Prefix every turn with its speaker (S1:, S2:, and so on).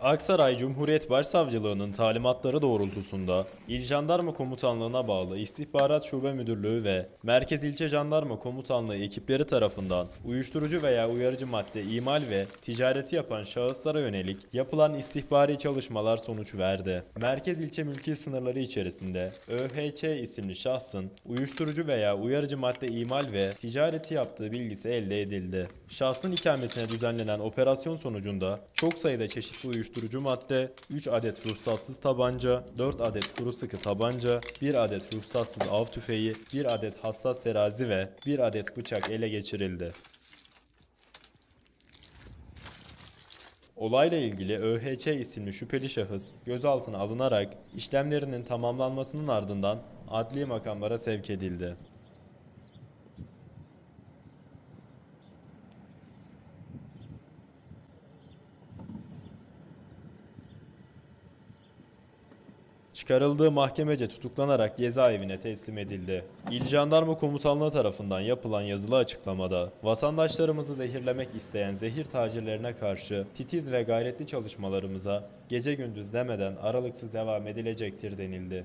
S1: Aksaray Cumhuriyet Başsavcılığı'nın talimatları doğrultusunda İl Jandarma Komutanlığı'na bağlı İstihbarat Şube Müdürlüğü ve Merkez İlçe Jandarma Komutanlığı ekipleri tarafından uyuşturucu veya uyarıcı madde imal ve ticareti yapan şahıslara yönelik yapılan istihbari çalışmalar sonuç verdi. Merkez ilçe mülki sınırları içerisinde ÖHÇ isimli şahsın uyuşturucu veya uyarıcı madde imal ve ticareti yaptığı bilgisi elde edildi. Şahsın ikametine düzenlenen operasyon sonucunda çok sayıda çeşitli uyuşturucu madde, 3 adet ruhsatsız tabanca, 4 adet kuru sıkı tabanca, 1 adet ruhsatsız av tüfeği, 1 adet hassas terazi ve 1 adet bıçak ele geçirildi. Olayla ilgili ÖHÇ isimli şüpheli şahıs gözaltına alınarak işlemlerinin tamamlanmasının ardından adli makamlara sevk edildi. Çıkarıldığı mahkemece tutuklanarak cezaevine teslim edildi. İl Jandarma Komutanlığı tarafından yapılan yazılı açıklamada, vatandaşlarımızı zehirlemek isteyen zehir tacirlerine karşı titiz ve gayretli çalışmalarımıza gece gündüz demeden aralıksız devam edilecektir denildi.